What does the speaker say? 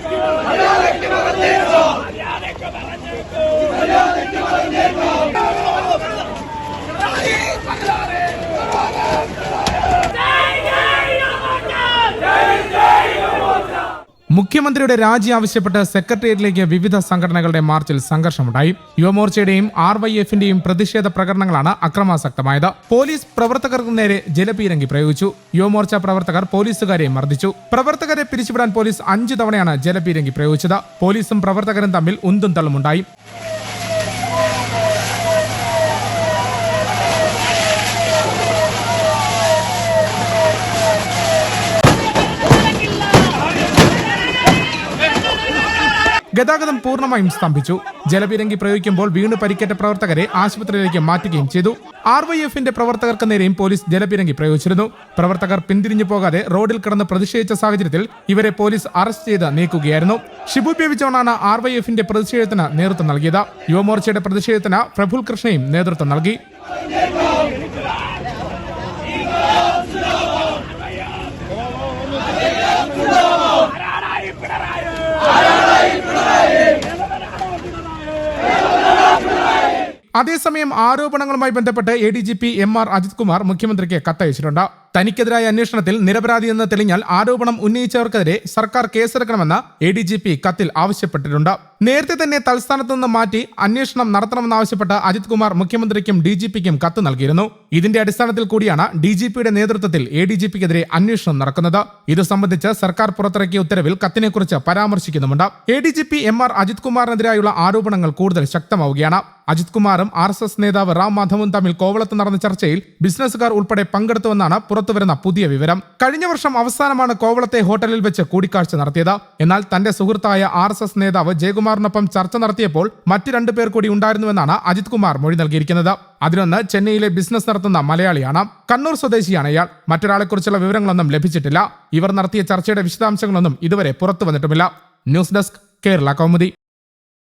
മര്യാദയ്ക്ക് മറഞ്ഞേക്കോ മര്യാദയ്ക്ക് മറഞ്ഞേക്കോ മര്യാദയ്ക്ക് മറഞ്ഞേക്കോ മുഖ്യമന്ത്രിയുടെ രാജി ആവശ്യപ്പെട്ട് സെക്രട്ടേറിയറ്റിലേക്ക് വിവിധ സംഘടനകളുടെ മാർച്ചിൽ സംഘർഷമുണ്ടായി. യുവമോർച്ചയുടെയും ആർ വൈ എഫിന്റെയും പ്രതിഷേധ പ്രകടനങ്ങളാണ് അക്രമാസക്തമായത്. പോലീസ് പ്രവർത്തകർക്ക് നേരെ ജലപീരങ്കി പ്രയോഗിച്ചു. യുവമോർച്ച പ്രവർത്തകർ പോലീസുകാരെ മർദ്ദിച്ചു. പ്രവർത്തകരെ പിരിച്ചുവിടാൻ പോലീസ് അഞ്ചു തവണയാണ് ജലപീരങ്കി പ്രയോഗിച്ചത്. പോലീസും പ്രവർത്തകരും തമ്മിൽ ഉന്തും തള്ളുമുണ്ടായി. ഗതാഗതം പൂർണമായും സ്തംഭിച്ചു. ജലപീരങ്കി പ്രയോഗിക്കുമ്പോൾ വീണ് പരിക്കേറ്റ പ്രവർത്തകരെ ആശുപത്രിയിലേക്ക് മാറ്റുകയും ചെയ്തു. ആർ വൈ എഫിന്റെ പ്രവർത്തകർക്ക് നേരെയും പോലീസ് ജലപീരങ്കി പ്രയോഗിച്ചിരുന്നു. പ്രവർത്തകർ പിന്തിരിഞ്ഞു പോകാതെ റോഡിൽ കിടന്ന് പ്രതിഷേധിച്ച സാഹചര്യത്തിൽ ഇവരെ പോലീസ് അറസ്റ്റ് ചെയ്ത് നീക്കുകയായിരുന്നു. ഷിബു ബേബി ജോണാണ് ആർ വൈ എഫിന്റെ പ്രതിഷേധത്തിന് നേതൃത്വം നൽകിയത്. യുവമോർച്ചയുടെ പ്രതിഷേധത്തിന് പ്രഫുൽ കൃഷ്ണയും നേതൃത്വം നൽകി. അതേസമയം ആരോപണങ്ങളുമായി ബന്ധപ്പെട്ട് A D G P M R Ajith Kumar മുഖ്യമന്ത്രിക്ക് കത്തയച്ചിട്ടുണ്ട്. തനിക്കെതിരായ അന്വേഷണത്തിൽ നിരപരാധിയെന്ന് തെളിഞ്ഞാൽ ആരോപണം ഉന്നയിച്ചവർക്കെതിരെ സർക്കാർ കേസെടുക്കണമെന്ന് എ ഡി ജി പി കത്തിൽ ആവശ്യപ്പെട്ടിട്ടുണ്ട്. നേരത്തെ തന്നെ തൽസ്ഥാനത്ത് നിന്ന് മാറ്റി അന്വേഷണം നടത്തണമെന്നാവശ്യപ്പെട്ട് അജിത് കുമാർ മുഖ്യമന്ത്രിക്കും ഡി ജി പിക്കും കത്ത് നൽകിയിരുന്നു. ഇതിന്റെ അടിസ്ഥാനത്തിൽ കൂടിയാണ് ഡി ജി പിയുടെ നേതൃത്വത്തിൽ എ ഡി ജി പിക്കെതിരെ അന്വേഷണം നടക്കുന്നത്. ഇത് സംബന്ധിച്ച് സർക്കാർ പുറത്തിറക്കിയ ഉത്തരവിൽ കത്തിനെക്കുറിച്ച് പരാമർശിക്കുന്നുമുണ്ട്. A D G P M R Ajith കുമാറിനെതിരായുള്ള ആരോപണങ്ങൾ കൂടുതൽ ശക്തമാവുകയാണ്. അജിത് കുമാറും ആർ എസ് എസ് നേതാവ് റാം മാധവും തമ്മിൽ കോവളത്ത് നടന്ന ചർച്ചയിൽ ബിസിനസ്സുകാർ ഉൾപ്പെടെ പങ്കെടുത്തുവെന്നാണ് പുറത്തുവരുന്ന പുതിയ വിവരം. കഴിഞ്ഞ വർഷം അവസാനമാണ് കോവളത്തെ ഹോട്ടലിൽ വെച്ച് കൂടിക്കാഴ്ച നടത്തിയത്. എന്നാൽ തന്റെ സുഹൃത്തായ ആർ എസ് എസ് നേതാവ് ജയകുമാറിനൊപ്പം ചർച്ച നടത്തിയപ്പോൾ മറ്റു രണ്ടു പേർ കൂടി ഉണ്ടായിരുന്നുവെന്നാണ് അജിത് കുമാർ മൊഴി നൽകിയിരിക്കുന്നത്. അതിനൊന്ന് ചെന്നൈയിലെ ബിസിനസ് നടത്തുന്ന മലയാളിയാണ്. കണ്ണൂർ സ്വദേശിയാണ് ഇയാൾ. മറ്റൊരാളെക്കുറിച്ചുള്ള വിവരങ്ങളൊന്നും ലഭിച്ചിട്ടില്ല. ഇവർ നടത്തിയ ചർച്ചയുടെ വിശദാംശങ്ങളൊന്നും ഇതുവരെ പുറത്തു വന്നിട്ടുമില്ല ന്യൂസ് ഡെസ്ക് കേരള കൗമുദി.